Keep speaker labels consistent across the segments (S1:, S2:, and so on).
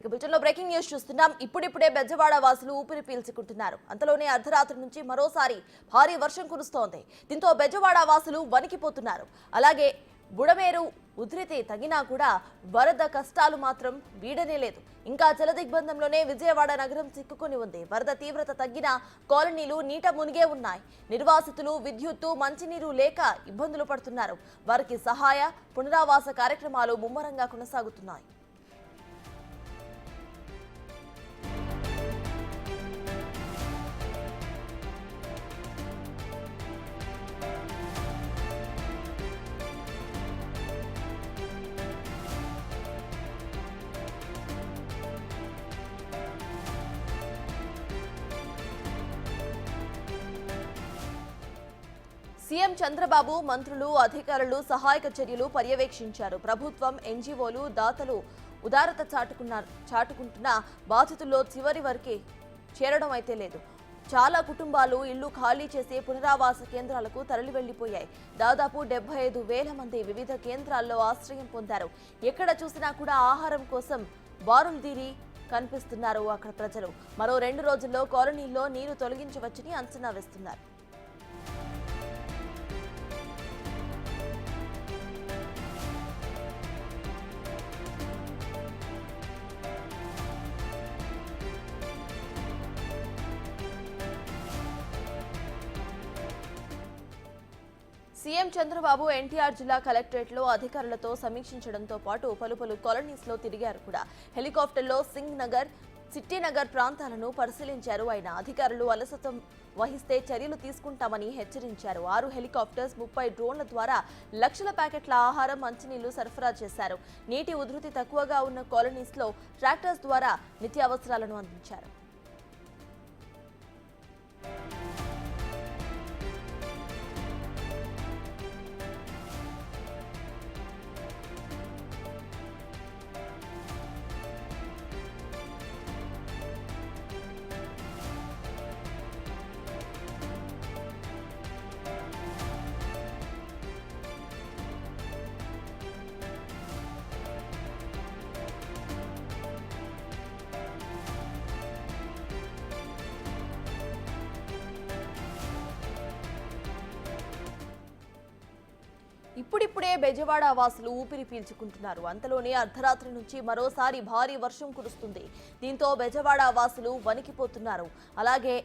S1: ఇక బులెటిన్లో breaking news చూస్తున్నాం. ఇప్పుడిప్పుడే బెజవాడ వాసులు ఊపిరి పీల్చుకుంటున్నారు. అంతలోనే అర్ధరాత్రి నుంచి మరోసారి భారీ వర్షం కురుస్తోంది. దీంతో బెజవాడ వాసులు వణికిపోతున్నారు. అలాగే బుడమేరు ఉధృతి తగినా కూడా వరద కష్టాలు మాత్రం వీడనే లేదు. ఇంకా జలదిగ్బంధంలోనే విజయవాడ నగరం చిక్కుకొని ఉంది. వరద తీవ్రత తగ్గిన కాలనీలు నీట మునిగే ఉన్నాయి. నిర్వాసితులు విద్యుత్తు మంచినీరు లేక ఇబ్బందులు పడుతున్నారు. వారికి సహాయ పునరావాస కార్యక్రమాలు ముమ్మరంగా కొనసాగుతున్నాయి. సీఎం చంద్రబాబు మంత్రులు అధికారులు సహాయక చర్యలు పర్యవేక్షించారు. ప్రభుత్వం ఎన్జీఓలు దాతలు ఉదారత చాటుకున్నారు. చాటుకుంటున్న బాధితుల్లో చివరి వరకే చేరడం అయితే లేదు. చాలా కుటుంబాలు ఇళ్ళు ఖాళీ చేసి పునరావాస కేంద్రాలకు తరలి వెళ్ళిపోయాయి దాదాపు డెబ్బై ఐదు వేల మంది వివిధ కేంద్రాల్లో ఆశ్రయం పొందారు. ఎక్కడ చూసినా కూడా ఆహారం కోసం బారులు తీరి కనిపిస్తున్నారు అక్కడ ప్రజలు. మరో రెండు రోజుల్లో కాలనీల్లో నీరు తొలగించవచ్చని అంచనా వేస్తున్నారు. సీఎం చంద్రబాబు ఎన్టీఆర్ జిల్లా కలెక్టరేట్లో అధికారులతో సమీక్షించడంతో పాటు పలు పలు కాలనీస్లో తిరిగారు కూడా. హెలికాప్టర్లో సింగ్ నగర్ సిట్టి నగర్ ప్రాంతాలను పరిశీలించారు. ఆయన అధికారులు అలసత్వం వహిస్తే చర్యలు తీసుకుంటామని హెచ్చరించారు. ఆరు హెలికాప్టర్స్ ముప్పై డ్రోన్ల ద్వారా లక్షల ప్యాకెట్ల ఆహారం మంచినీళ్ళు సరఫరా చేశారు. నీటి ఉధృతి తక్కువగా ఉన్న కాలనీస్లో ట్రాక్టర్స్ ద్వారా నిత్యావసరాలను అందించారు. ఇప్పుడిప్పుడే బెజవాడ వాసులు ఊపిరి పీల్చుకుంటున్నారు. అంతలోనే అర్ధరాత్రి నుంచి మరోసారి భారీ వర్షం కురుస్తుంది. దీంతో బెజవాడ వాసులు వణికిపోతున్నారు. అలాగే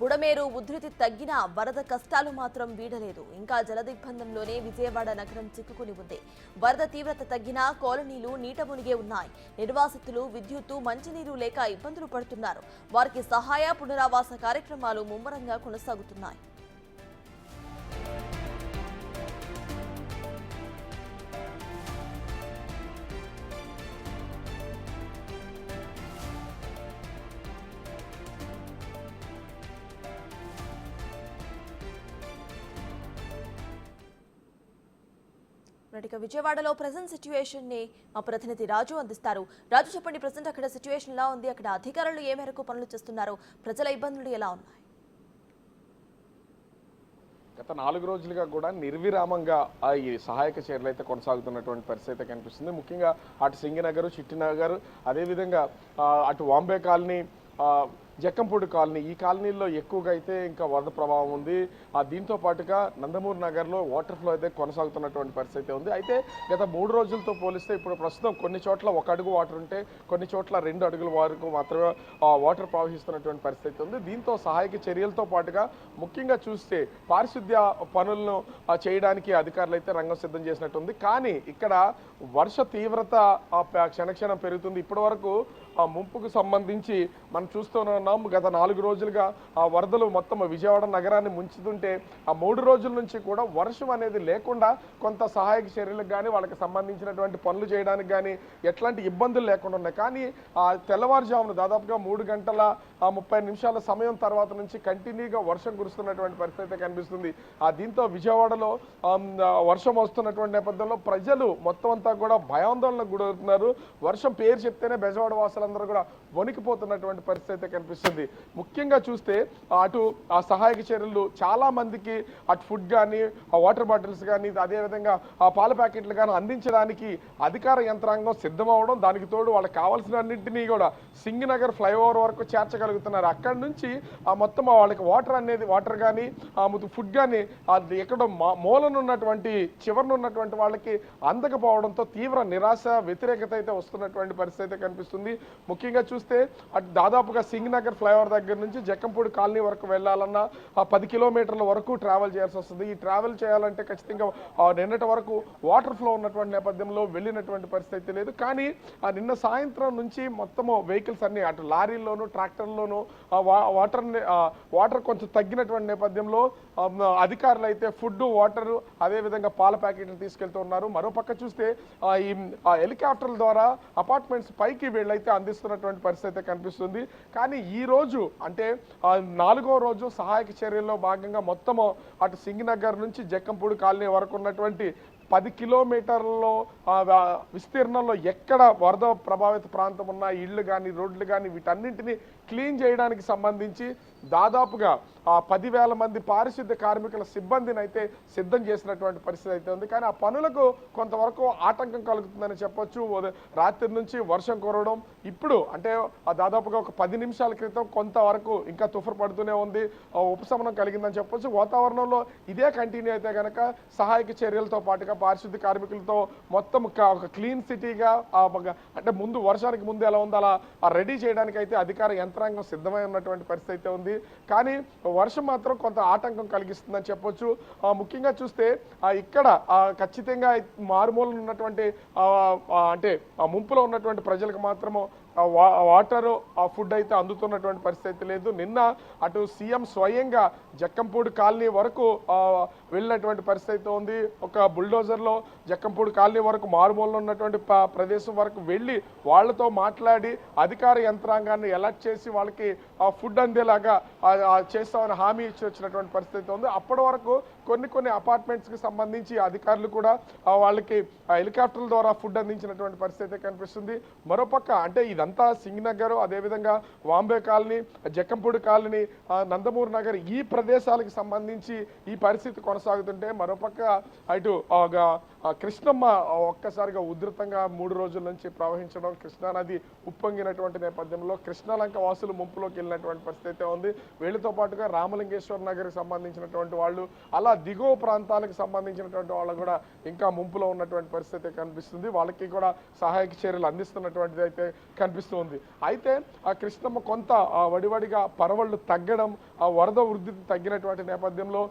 S1: బుడమేరు ఉధృతి తగ్గినా వరద కష్టాలు మాత్రం వీడలేదు. ఇంకా జలదిగ్బంధంలోనే విజయవాడ నగరం చిక్కుకుని ఉంది. వరద తీవ్రత తగ్గినా కాలనీలు నీట మునిగే ఉన్నాయి. నిర్వాసితులు విద్యుత్తు మంచినీరు లేక ఇబ్బందులు పడుతున్నారు. వారికి సహాయ పునరావాస కార్యక్రమాలు ముమ్మరంగా కొనసాగుతున్నాయి. ఇక విజయవాడలో ప్రజెంట్ సిచ్యువేషన్ని మా ప్రతినిధి రాజు అందిస్తారు. రాజు చెప్పండి ప్రజెంట్ అక్కడ సిచ్యువేషన్ ఎలా ఉంది? అక్కడ అధికారులు ఏ మేరకు పనులు చేస్తున్నారు? ప్రజల ఇబ్బందులు ఎలా ఉన్నాయి?
S2: గత నాలుగు రోజులుగా కూడా నిర్విరామంగా ఆ ఈ సహాయక చర్యలు అయితే కొనసాగుతున్నటువంటి పరిస్థితి అయితే కనిపిస్తుంది. ముఖ్యంగా అటు సింగినగర్ చిట్టినగర్ అదేవిధంగా అటు వాంబే కాలనీ జక్కంపూడి కాలనీ. ఈ కాలనీల్లో ఎక్కువగా అయితే ఇంకా వరద ప్రభావం ఉంది. ఆ దీంతో పాటుగా నందమూరి నగర్లో వాటర్ ఫ్లో అయితే కొనసాగుతున్నటువంటి పరిస్థితి అయితే ఉంది. అయితే గత మూడు రోజులతో పోలిస్తే ఇప్పుడు ప్రస్తుతం కొన్ని చోట్ల ఒక అడుగు వాటర్ ఉంటే కొన్ని చోట్ల రెండు అడుగుల వరకు మాత్రమే ఆ, వాటర్ ప్రవహిస్తున్నటువంటి పరిస్థితి ఉంది. దీంతో సహాయక చర్యలతో పాటుగా ముఖ్యంగా చూస్తే పారిశుద్ధ్య పనులను చేయడానికి అధికారులు అయితే రంగం సిద్ధం చేసినట్టుంది. కానీ ఇక్కడ వర్ష తీవ్రత క్షణక్షణం పెరుగుతుంది. ఇప్పటి వరకు ఆ ముంపుకు సంబంధించి మనం చూస్తున్నాం గత నాలుగు రోజులుగా ఆ వరదలు మొత్తం విజయవాడ నగరాన్ని ముంచుతుంటే ఆ మూడు రోజుల నుంచి కూడా వర్షం అనేది లేకుండా కొంత సహాయక చర్యలకు కానీ వాళ్ళకి సంబంధించినటువంటి పనులు చేయడానికి కానీ ఎట్లాంటి ఇబ్బందులు లేకుండా ఉన్నాయి. కానీ ఆ తెల్లవారుజామున దాదాపుగా మూడు గంటల ఆ ముప్పై నిమిషాల సమయం తర్వాత నుంచి కంటిన్యూగా వర్షం కురుస్తున్నటువంటి పరిస్థితి అయితే కనిపిస్తుంది. ఆ దీంతో విజయవాడలో వర్షం వస్తున్నటువంటి నేపథ్యంలో ప్రజలు మొత్తం అంతా కూడా భయాందోళనకు గురవుతున్నారు. వర్షం పేరు చెప్తేనే బెజవాడ వాసులందరూ కూడా వణికిపోతున్నటువంటి పరిస్థితి అయితే కనిపిస్తుంది. ముఖ్యంగా చూస్తే అటు ఆ సహాయక చర్యలు చాలా మందికి అటు ఫుడ్ కానీ ఆ వాటర్ బాటిల్స్ కానీ అదేవిధంగా ఆ పాల ప్యాకెట్లు కానీ అందించడానికి అధికార యంత్రాంగం సిద్ధమవడం దానికి తోడు వాళ్ళకి కావాల్సిన అన్నింటినీ కూడా సింగనగర్ ఫ్లైఓవర్ వరకు చేర్చగలుగుతున్నారు. అక్కడి నుంచి ఆ మొత్తం వాళ్ళకి వాటర్ అనేది వాటర్ కానీ ఆ ఫుడ్ కానీ అది ఎక్కడో మూలనున్నటువంటి మూలన ఉన్నటువంటి చివరన ఉన్నటువంటి వాళ్ళకి అందకపోవడంతో తీవ్ర నిరాశ వ్యతిరేకత అయితే వస్తున్నటువంటి పరిస్థితి అయితే కనిపిస్తుంది. ముఖ్యంగా చూ చూస్తే అటు దాదాపుగా సింగ్ నగర్ ఫ్లైఓవర్ దగ్గర నుంచి జక్కంపూడి కాలనీ వరకు వెళ్ళాలన్నా ఆ పది కిలోమీటర్ల వరకు ట్రావెల్ చేయాల్సి వస్తుంది. ఈ ట్రావెల్ చేయాలంటే ఖచ్చితంగా నిన్నటి వరకు వాటర్ ఫ్లో ఉన్నటువంటి నేపథ్యంలో వెళ్ళినటువంటి పరిస్థితి లేదు. కానీ ఆ నిన్న సాయంత్రం నుంచి మొత్తము వెహికల్స్ అన్ని అటు లారీల్లోనూ ట్రాక్టర్లోనూ వాటర్ వాటర్ కొంచెం తగ్గినటువంటి నేపథ్యంలో అధికారులు అయితే ఫుడ్ వాటర్ అదేవిధంగా పాల ప్యాకెట్లు తీసుకెళ్తూ ఉన్నారు. మరోపక్క చూస్తే ఈ హెలికాప్టర్ల ద్వారా అపార్ట్మెంట్స్ పైకి వీళ్ళైతే అందిస్తున్నటువంటి పరిస్థితి అయితే కనిపిస్తుంది. కానీ ఈ రోజు అంటే నాలుగో రోజు సహాయక చర్యల్లో భాగంగా మొత్తము అటు సింగినగర్ నుంచి జక్కంపూడి కాలనీ వరకు ఉన్నటువంటి పది కిలోమీటర్లలో విస్తీర్ణంలో ఎక్కడ వరద ప్రభావిత ప్రాంతం ఉన్న ఇళ్ళు కానీ రోడ్లు కానీ వీటన్నింటినీ క్లీన్ చేయడానికి సంబంధించి దాదాపుగా ఆ పదివేల మంది పారిశుద్ధ కార్మికుల సిబ్బందిని అయితే సిద్ధం చేసినటువంటి పరిస్థితి అయితే ఉంది. కానీ ఆ పనులకు కొంతవరకు ఆటంకం కలుగుతుందని చెప్పొచ్చు. రాత్రి నుంచి వర్షం కురవడం ఇప్పుడు అంటే దాదాపుగా ఒక పది నిమిషాల క్రితం కొంతవరకు ఇంకా తుఫర్ పడుతూనే ఉంది. ఆ ఉపశమనం కలిగిందని చెప్పొచ్చు. వాతావరణంలో ఇదే కంటిన్యూ అయితే కనుక సహాయక చర్యలతో పాటుగా పారిశుద్ధ కార్మికులతో మొత్తం ఒక- క్లీన్ సిటీగా అంటే ముందు వర్షానికి ముందు ఎలా ఉందో అలా రెడీ చేయడానికి అయితే అధికార యంత్రాంగం సిద్ధమై ఉన్నటువంటి పరిస్థితి అయితే ఉంది. కానీ వర్షం మాత్రం కొంత ఆటంకం కలిగిస్తుందని చెప్పొచ్చు. ఆ, ముఖ్యంగా చూస్తే ఇక్కడ ఆ, ఖచ్చితంగా మారుమూలన ఉన్నటువంటి అంటే ఆ ముంపులో ఉన్నటువంటి ప్రజలకు మాత్రము వాటర్ ఆ ఫుడ్ అయితే అందుతున్నటువంటి పరిస్థితి లేదు. నిన్న అటు సీఎం స్వయంగా జక్కంపూడి కాలనీ వరకు వెళ్ళినటువంటి పరిస్థితి ఉంది. ఒక బుల్డోజర్లో జక్కంపూడి కాలనీ వరకు మారుమూలలో ఉన్నటువంటి ప్రదేశం వరకు వెళ్ళి వాళ్ళతో మాట్లాడి అధికార యంత్రాంగాన్ని ఎలర్ట్ చేసి వాళ్ళకి ఆ ఫుడ్ అందేలాగా చేస్తామని హామీ ఇచ్చి వచ్చినటువంటి పరిస్థితి ఉంది. అప్పటి వరకు కొన్ని కొన్ని అపార్ట్మెంట్స్కి సంబంధించి అధికారులు కూడా వాళ్ళకి హెలికాప్టర్ల ద్వారా ఫుడ్ అందించినటువంటి పరిస్థితి అయితే కనిపిస్తుంది. మరోపక్క అంటే ఇదంతా సింగ్ నగర్ అదేవిధంగా వాంబే కాలనీ జక్కంపూడి కాలనీ నందమూరు నందమూరి నగర్ ఈ ప్రదేశాలకు సంబంధించి ఈ పరిస్థితి కొనసాగుతుంటే మరోపక్క అటు కృష్ణమ్మ ఒక్కసారిగా ఉధృతంగా మూడు రోజుల నుంచి ప్రవహించడం కృష్ణానది ఉప్పొంగినటువంటి నేపథ్యంలో కృష్ణాలంక వాసులు ముంపులోకి వెళ్ళినటువంటి పరిస్థితి అయితే ఉంది. వీళ్ళతో పాటుగా రామలింగేశ్వర నగర్కి సంబంధించినటువంటి వాళ్ళు అలా దిగువ ప్రాంతాలకు సంబంధించినటువంటి వాళ్ళు కూడా ఇంకా ముంపులో ఉన్నటువంటి పరిస్థితి కనిపిస్తుంది. వాళ్ళకి కూడా సహాయక చర్యలు అందిస్తున్నటువంటిది అయితే కనిపిస్తుంది. అయితే ఆ కృష్ణమ్మ కొంత ఆ వడివడిగా పరవళ్ళు తగ్గడం ఆ వరద వృద్ధి తగ్గినటువంటి నేపథ్యంలో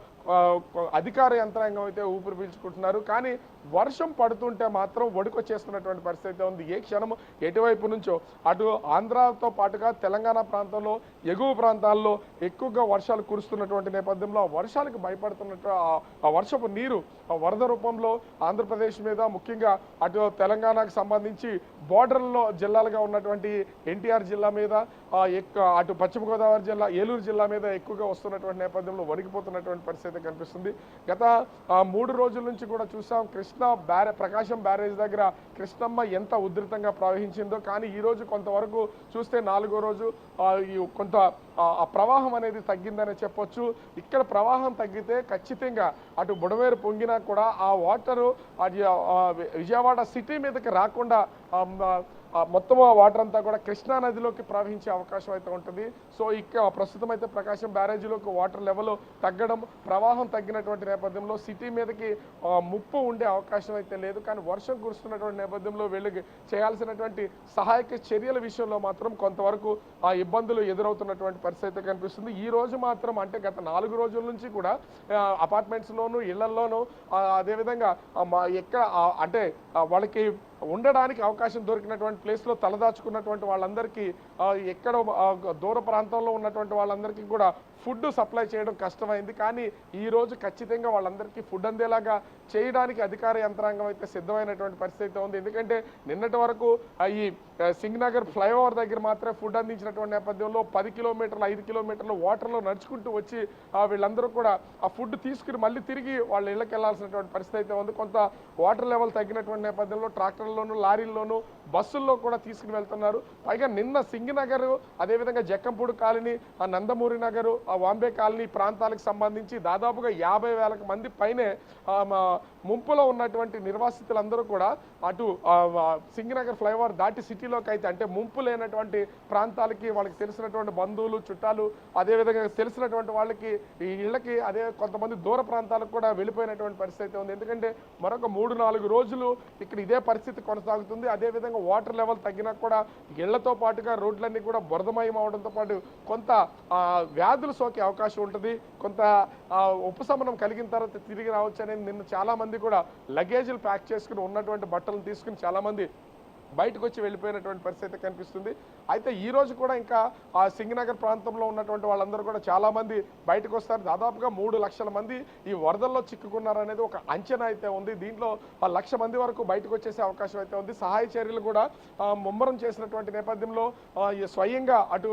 S2: అధికార యంత్రాంగం అయితే ఊపిరి పీల్చుకుంటున్నారు. కానీ వర్షం పడుతుంటే మాత్రం వణుకొచ్చేస్తున్నటువంటి పరిస్థితి అయితే ఉంది. ఏ క్షణం ఎటువైపు నుంచో అటు ఆంధ్రాతో పాటుగా తెలంగాణ ప్రాంతంలో ఎగువ ప్రాంతాల్లో ఎక్కువగా వర్షాలు కురుస్తున్నటువంటి నేపథ్యంలో ఆ వర్షాలకు భయపడుతున్నట్టు ఆ- వర్షపు నీరు ఆ వరద రూపంలో ఆంధ్రప్రదేశ్ మీద ముఖ్యంగా అటు తెలంగాణకు సంబంధించి బోర్డర్లో జిల్లాలుగా ఉన్నటువంటి ఎన్టీఆర్ జిల్లా మీద ఎక్కువ అటు పశ్చిమ గోదావరి జిల్లా ఏలూరు జిల్లా మీద ఎక్కువగా వస్తున్నటువంటి నేపథ్యంలో వణికిపోతున్నటువంటి పరిస్థితి కనిపిస్తుంది. గత మూడు రోజుల నుంచి కూడా చూసాం కృష్ణ బ్యారే ప్రకాశం బ్యారేజ్ దగ్గర కృష్ణమ్మ ఎంత ఉధృతంగా ప్రవహించిందో. కానీ ఈరోజు కొంతవరకు చూస్తే నాలుగో రోజు ఈ కొంత ఆ, ప్రవాహం అనేది తగ్గిందని చెప్పొచ్చు. ఇక్కడ ప్రవాహం తగ్గితే ఖచ్చితంగా అటు బుడమేరు పొంగినా కూడా ఆ వాటరు విజయవాడ సిటీ మీదకి రాకుండా మొత్తం ఆ వాటర్ అంతా కూడా కృష్ణా నదిలోకి ప్రవహించే అవకాశం అయితే ఉంటుంది. సో ఇక్కడ ప్రస్తుతం అయితే ప్రకాశం బ్యారేజీలోకి వాటర్ లెవెల్ తగ్గడం ప్రవాహం తగ్గినటువంటి నేపథ్యంలో సిటీ మీదకి ముప్పు ఉండే అవకాశం అయితే లేదు. కానీ వర్షం కురుస్తున్నటువంటి నేపథ్యంలో వీళ్ళకి చేయాల్సినటువంటి సహాయక చర్యల విషయంలో మాత్రం కొంతవరకు ఆ ఇబ్బందులు ఎదురవుతున్నటువంటి పరిస్థితి అయితే కనిపిస్తుంది. ఈ రోజు మాత్రం అంటే గత నాలుగు రోజుల నుంచి కూడా అపార్ట్మెంట్స్లోను ఇళ్ళల్లోనూ అదేవిధంగా మా ఎక్కడ అంటే వాళ్ళకి ఉండడానికి అవకాశం దొరికినటువంటి ప్లేస్లో తలదాచుకున్నటువంటి వాళ్ళందరికీ ఎక్కడ దూర ప్రాంతంలో ఉన్నటువంటి వాళ్ళందరికీ కూడా ఫుడ్ సప్లై చేయడం కష్టమైంది. కానీ ఈరోజు ఖచ్చితంగా వాళ్ళందరికీ ఫుడ్ అందేలాగా చేయడానికి అధికార యంత్రాంగం అయితే సిద్ధమైనటువంటి పరిస్థితి అయితే ఉంది. ఎందుకంటే నిన్నటి వరకు ఈ సింగ్నగర్ ఫ్లైఓవర్ దగ్గర మాత్రమే ఫుడ్ అందించినటువంటి నేపథ్యంలో పది కిలోమీటర్లు ఐదు కిలోమీటర్లు వాటర్లో నడుచుకుంటూ వచ్చి ఆ, వీళ్ళందరూ కూడా ఆ ఫుడ్ తీసుకుని మళ్ళీ తిరిగి వాళ్ళ ఇళ్ళకి వెళ్ళాల్సినటువంటి పరిస్థితి అయితే ఉంది. కొంత వాటర్ లెవెల్ తగ్గినటువంటి నేపథ్యంలో ట్రాక్టర్లోనూ లారీల్లోనూ బస్సుల్లో కూడా తీసుకుని వెళ్తున్నారు. పైగా నిన్న సింగినగర్ అదేవిధంగా జక్కంపూడి కాలనీ ఆ నందమూరి నగరు ఆ వాంబే కాలనీ ప్రాంతాలకు సంబంధించి దాదాపుగా యాభై వేలకు మంది పైనే మా ముంపులో ఉన్నటువంటి నిర్వాసితులందరూ కూడా అటు సింగినగర్ ఫ్లైఓవర్ దాటి సిటీలోకి అయితే అంటే ముంపు లేనటువంటి ప్రాంతాలకి వాళ్ళకి తెలిసినటువంటి బంధువులు చుట్టాలు అదేవిధంగా తెలిసినటువంటి వాళ్ళకి ఈ ఇళ్ళకి అదే కొంతమంది దూర ప్రాంతాలకు కూడా వెళ్ళిపోయినటువంటి పరిస్థితి అయితే ఉంది. ఎందుకంటే మరొక మూడు నాలుగు రోజులు ఇక్కడ ఇదే పరిస్థితి కొనసాగుతుంది. అదేవిధంగా వాటర్ లెవెల్ తగ్గినా కూడా ఇళ్ళతో పాటుగా రోడ్లన్నీ కూడా బురదమయం అవడంతో పాటు కొంత వ్యాధులు సోకే అవకాశం ఉంటుంది. కొంత ఉపశమనం కలిగిన తర్వాత తిరిగి రావచ్చు అనేది నిన్న చాలా మంది కూడా లగేజీలు ప్యాక్ చేసుకుని ఉన్నటువంటి బట్టలు తీసుకుని చాలా మంది బయటకు వచ్చి వెళ్ళిపోయినటువంటి పరిస్థితి కనిపిస్తుంది. అయితే ఈ రోజు కూడా ఇంకా ఆ సింగనగర్ ప్రాంతంలో ఉన్నటువంటి వాళ్ళందరూ కూడా చాలా మంది బయటకు వస్తారు దాదాపుగా మూడు లక్షల మంది ఈ వరదల్లో చిక్కుకున్నారనేది ఒక అంచనా అయితే ఉంది. దీంట్లో ఆ లక్ష మంది వరకు బయటకు వచ్చేసే అవకాశం అయితే ఉంది. సహాయ చర్యలు కూడా ముమ్మరం చేసినటువంటి నేపథ్యంలో ఈ స్వయంగా అటు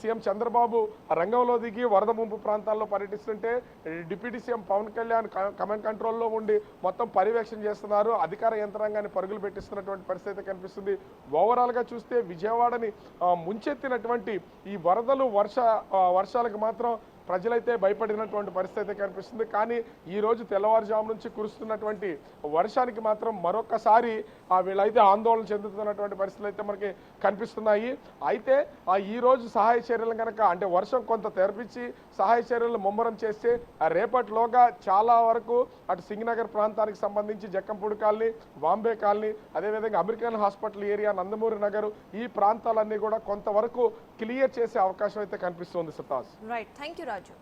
S2: సీఎం చంద్రబాబు రంగంలో దిగి వరద ముంపు ప్రాంతాల్లో పర్యటిస్తుంటే deputy CM Pawan Kalyan command కంట్రోల్లో ఉండి మొత్తం పర్యవేక్షణ చేస్తున్నారు. అధికార యంత్రాంగాన్ని పరుగులు పెట్టిస్తున్నటువంటి పరిస్థితి అయితే కనిపిస్తుంది. ఓవరాల్గా చూస్తే విజయవాడని ముంచెత్తినటువంటి ఈ వరదలు వర్ష వర్షాలకు మాత్రం ప్రజలైతే భయపడినటువంటి పరిస్థితి అయితే కనిపిస్తుంది. కానీ ఈ రోజు తెల్లవారుజాము నుంచి కురుస్తున్నటువంటి వర్షానికి మాత్రం మరొకసారి వీళ్ళైతే ఆందోళన చెందుతున్నటువంటి పరిస్థితులు అయితే మనకి కనిపిస్తున్నాయి. అయితే ఈరోజు ఈ రోజు సహాయ చర్యలు కనుక అంటే వర్షం కొంత తెరపించి సహాయ చర్యలు ముమ్మరం చేస్తే రేపటిలోగా చాలా వరకు అటు సింగనగర్ ప్రాంతానికి సంబంధించి జక్కంపూడి కాలనీ బాంబే కాలనీ అదేవిధంగా American hospital area Nandamuri Nagar ఈ ప్రాంతాలన్నీ కూడా కొంతవరకు క్లియర్ చేసే అవకాశం అయితే కనిపిస్తుంది సతాస్
S1: రైట్ థ్యాంక్ రాజు